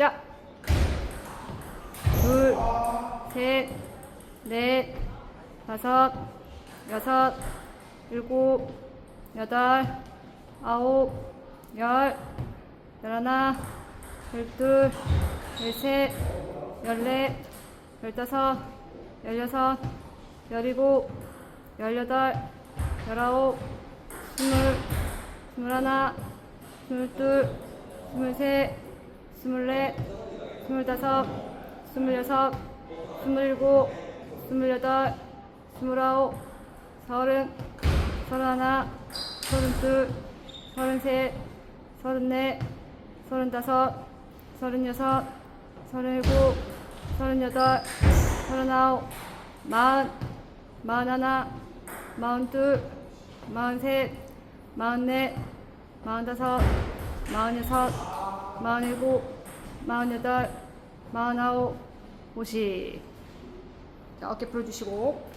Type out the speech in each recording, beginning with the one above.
시작. 둘, 셋, 넷, 다섯, 여섯, 일곱, 여덟, 아홉, 열, 열하나, 열둘, 열셋, 열넷, 열다섯, 열여섯, 열일곱, 열여덟, 열아홉, 스물, 스물하나, 스물둘, 스물셋, 스물넷, 스물다섯, 스물여섯, 스물일곱, 스물여덟, 스물아홉, 서른, 서른하나, 서른둘, 서른셋, 서른넷, 서른다섯, 서른여섯, 서른일곱, 서른여덟, 서른아홉, 마흔, 마흔하나, 마흔둘, 마흔셋, 마흔넷, 마흔다섯, 마흔여섯, 마흔일곱, 마흔여덟, 마흔아홉, 오십. 자, 어깨 풀어주시고.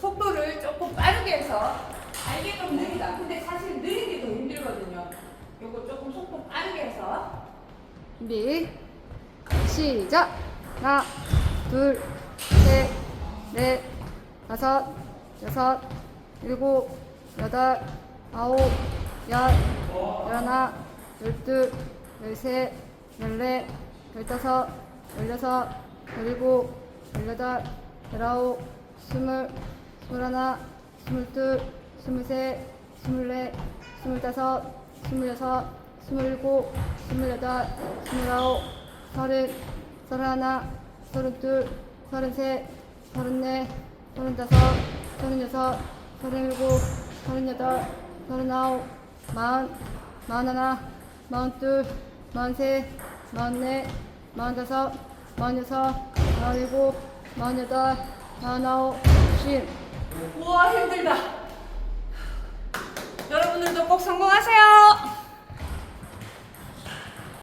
속도를 조금 빠르게 해서 알게 좀 느리다. 근데 사실 느린 게더 힘들거든요. 요거 조금 속도 빠르게 해서 준비 시작 하나 둘 셋 넷 다섯 여섯 일곱 여덟 아홉 열 열하나 열둘 열셋 열넷 열다섯 열여섯 열일곱 열여덟 열아홉 스물 스물하나 스물둘 스물셋 스물넷 스물다섯 스물여섯 스물일곱 스물여덟 스물아홉 서른 서른하나 서른둘 서른셋 서른넷 서른다섯 서른여섯 서른일곱 서른여덟 서른아홉 마흔 마흔하나 마흔둘 마흔셋 마흔넷 마흔다섯 마흔여섯 마흔일곱 마흔여덟 마흔아홉 쉰 우와 힘들다. 여러분들도 꼭 성공하세요.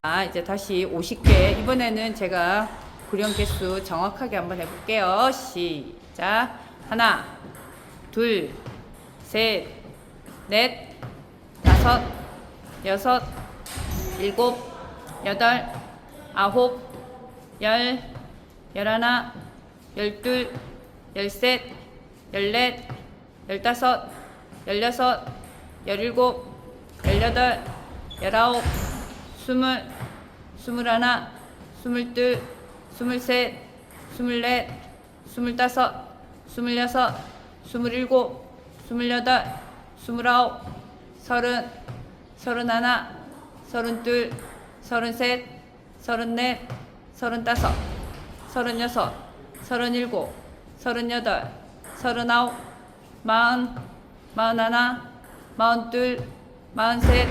아 이제 다시 50개 이번에는 제가 구령 개수 정확하게 한번 해볼게요. 시작 하나 둘 셋 넷 다섯 여섯 일곱 여덟 아홉 열 열하나 열둘 열셋 열넷 열다섯 열여섯 열일곱 열여덟 열아홉 스물 스물하나 스물둘 스물셋 스물넷 스물다섯 스물여섯 스물일곱 스물여덟 스물아홉 서른 서른하나 서른둘 서른셋 서른넷 서른다섯 서른여섯 서른일곱 서른여덟 서른아홉 마흔 마흔하나 마흔둘 마흔셋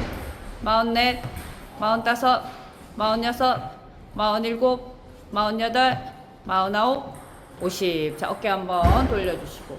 마흔넷 마흔다섯 마흔여섯 마흔일곱 마흔여덟 마흔아홉 오십. 자 어깨 한번 돌려주시고